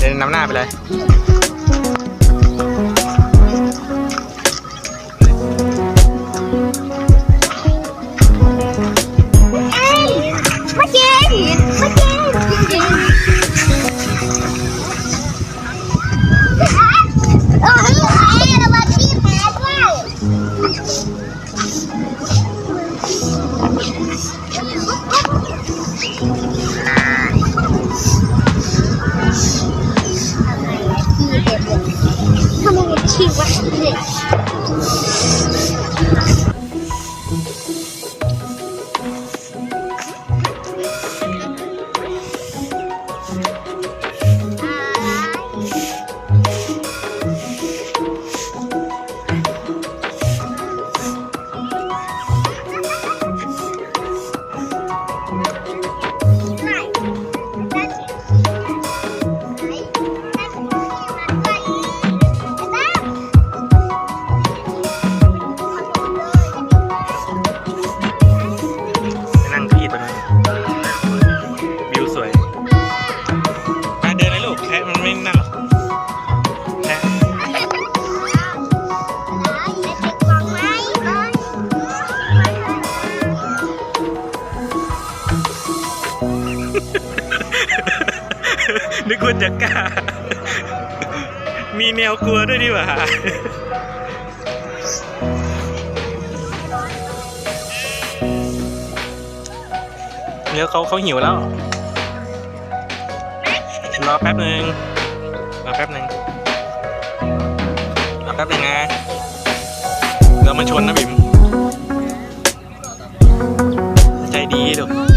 เดินน้ำหน้าไปเลย นึกว่าจะกล้า มีแนวกลัวด้วยดีกว่าเดี๋ยวเขาเขาหิวแล้ว รอแป๊บหนึ่งรอแป๊บหนึ่งรอแป๊บหนึ่งนะเรามาชนนะบิม ใจดีดู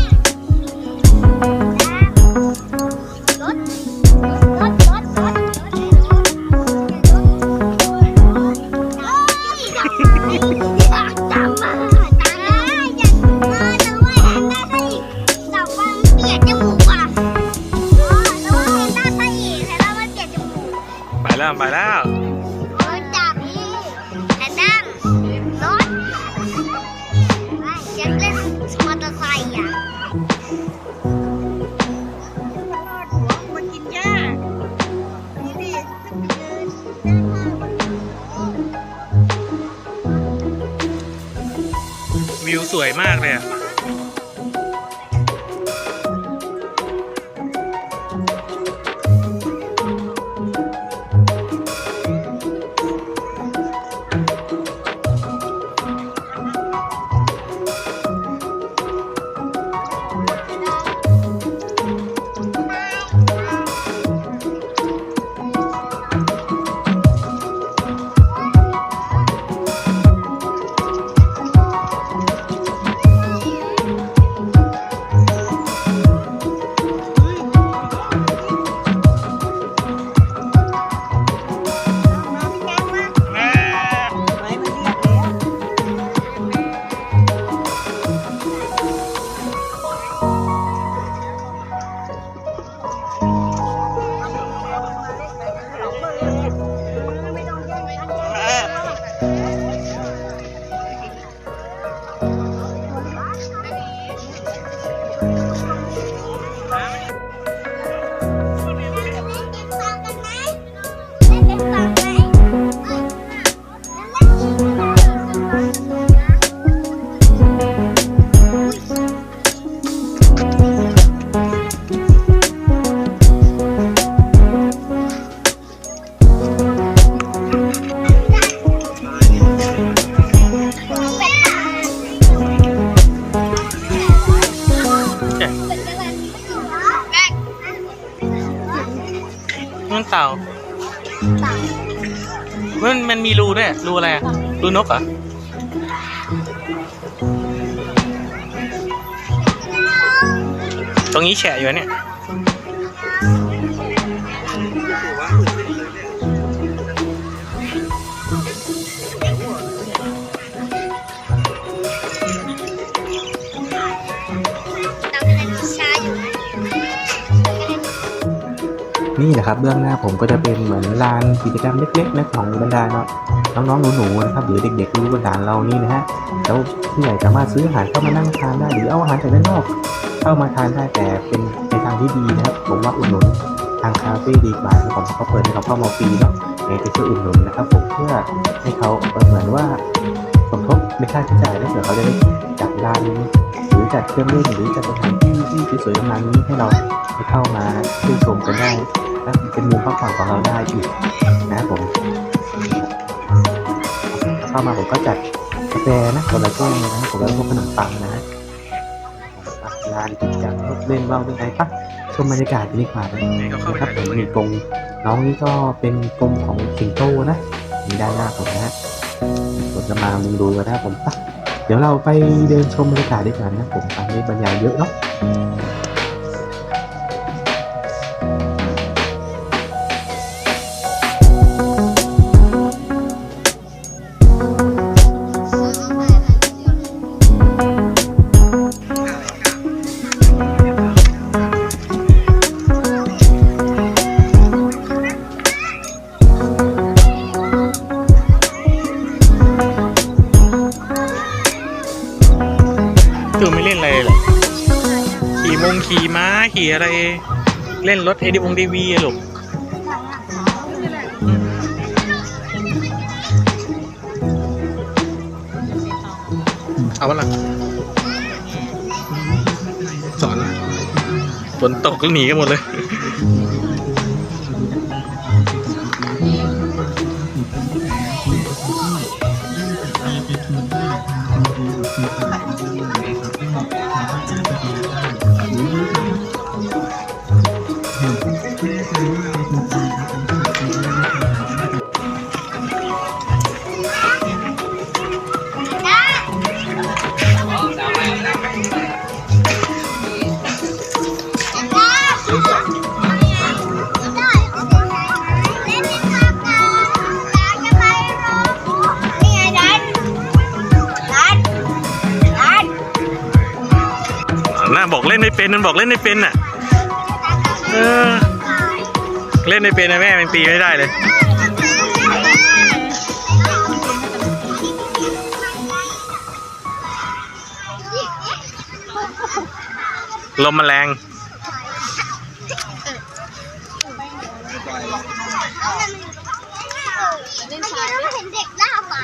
แล้วไปแล้วจับนี่แอนดัมรถอยากเล่นมอเตอร์ไซค์อะหัวมากินหญ้านี่นไปเดินหน้าห้างมันวิวสวยมากเลยอะ มันมีรูด้วยรูอะไรอะรูนกเหรอตรงนี้แฉะอยู่เนี่ย นี่แหละครับเบื้องหน้าผมก็จะเป็นเหมือนลานกิจกรรมเล็กๆนะของบรรดาเนาะน้องๆหนูๆนะครับหรือเด็กๆรู้บรรดาเรานี่นะฮะแล้วผู้ใหญ่สามารถซื้ออาหารเข้ามานั่งทานได้หรือเอาอาหารจากด้านนอก เข้ามาทานได้แต่เป็นในทางที่ดีนะครับผมว่าอุดหนุนทางคาเฟ่ดีกว่าครับผมเขาเปิดให้เราเข้ามาฟรีเนาะยังไงก็ช่วยอุดหนุนนะครับผมเพื่อให้เขาเหมือนว่าสมทบในค่าใช้จ่ายแล้วเผื่อเขาจะได้จัดร้านหรือจัดเครื่องเล่นหรือจัดสถานที่ที่สวยๆงามๆนี้ให้เรา ได้เข้ามาชื่นชมกันได้และเป็นมุมพักผ่อนของเราได้อีกนะครับผมเข้ามาผมก็จัดกาแฟนะคนละแก้วนะผมแล้วก็ขนมปังนะร้านกิจกรรมเล่นว่าวเล่นอะไรปะชมบรรยากาศดีกว่านะนี่ก็เข้าไปนะครับผมรูปมีกรงน้องนี่ก็เป็นกรงของสิงโตนะมีด้านหน้าผมนะฮะผมจะมามุงดูกันนะผมปะเดี๋ยวเราไปเดินชมบรรยากาศด้วยกันนะผมตอนนี้บรรยายเยอะเนาะ คือไม่เล่นอะไรเลยเหรอขี่มงขี่ม้าขี่อะไร เล่นรถเอดีวงดีวีอะลูกเอาวะล่ะสอนละฝนตกก็หนีกันหมดเลย น่บอกเล่นไม่เป็นมันบอกเล่นไม่เป็นอะเเล่นไม่เป็นนะแม่เป็นปีไม่ได้เลย ลมแมลงเห็นเด็กหน้าหมา